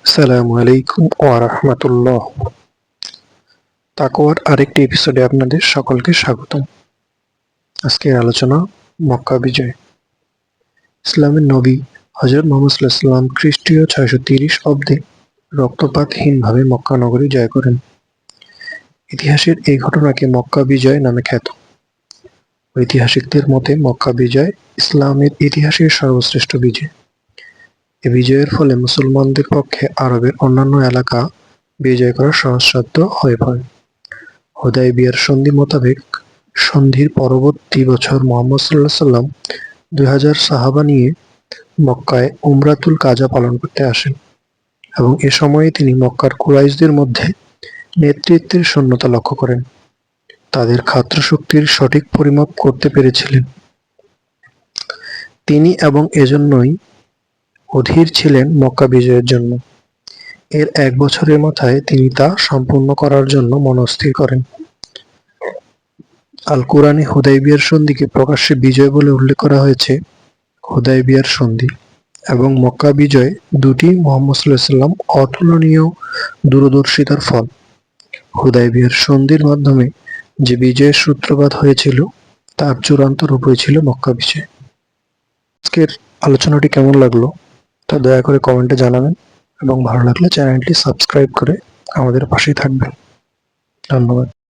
আসসালামু আলাইকুম রাহমাতুল্লাহ। তাকওয়ার আরেকটি এপিসোডে আপনাদের সকলকে স্বাগতম। আজকের আলোচনা মক্কা বিজয়। ইসলামের নবী হজরত মোহাম্মদ সাল্লাম খ্রিস্টীয় ছয়শো তিরিশ অব্দে রক্তপাতহীনভাবে মক্কা নগরী জয় করেন। ইতিহাসের এই ঘটনাকে মক্কা বিজয় নামে খ্যাত। ঐতিহাসিকদের মতে মক্কা বিজয় ইসলামের ইতিহাসের সর্বশ্রেষ্ঠ বিজয়। এ বিজয়ের ফলে মুসলমানদের পক্ষে আরবের অন্যান্য এলাকা বিজয় করা সহজসাধ্য হয়ে পড়ে। হুদায়বিয়ার সন্ধি মোতাবেক সন্ধির পরবর্তী বছর মোহাম্মদ সাল্লাহ সাল্লাম দুই হাজার সাহাবা নিয়ে মক্কায় উমরাতুল কাজা পালন করতে আসেন এবং এ সময়ে তিনি মক্কার কুরাইশদের মধ্যে নেতৃত্বের শূন্যতা লক্ষ্য করেন। তাদের খাত্র শক্তির সঠিক পরিমাপ করতে পেরেছিলেন। তিনি এবং এজন্যই অধীর ছিলেন মক্কা বিজয়ের জন্য। এর এক বছরের মাথায় তিনি তা সম্পূর্ণ করার জন্য মনস্থির করেন। আল কোরআনে হুদাইবিয়ার সন্ধিকে প্রকাশ্যে বিজয় বলে উল্লেখ করা হয়েছে, হুদাইবিয়ার সন্ধি, এবং মক্কা বিজয় দুটি মোহাম্মদ সাল্লাম অতুলনীয় দূরদর্শিতার ফল। হুদাইবিয়ার সন্ধির মাধ্যমে যে বিজয়ের সূত্রপাত হয়েছিল, তার চূড়ান্ত রূপই ছিল মক্কা বিজয়। আজকের আলোচনাটি কেমন লাগল? তা দয়া করে কমেন্টে জানাবেন এবং ভালো লাগলে চ্যানেলটি সাবস্ক্রাইব করে আমাদের পাশেই থাকবেন। ধন্যবাদ।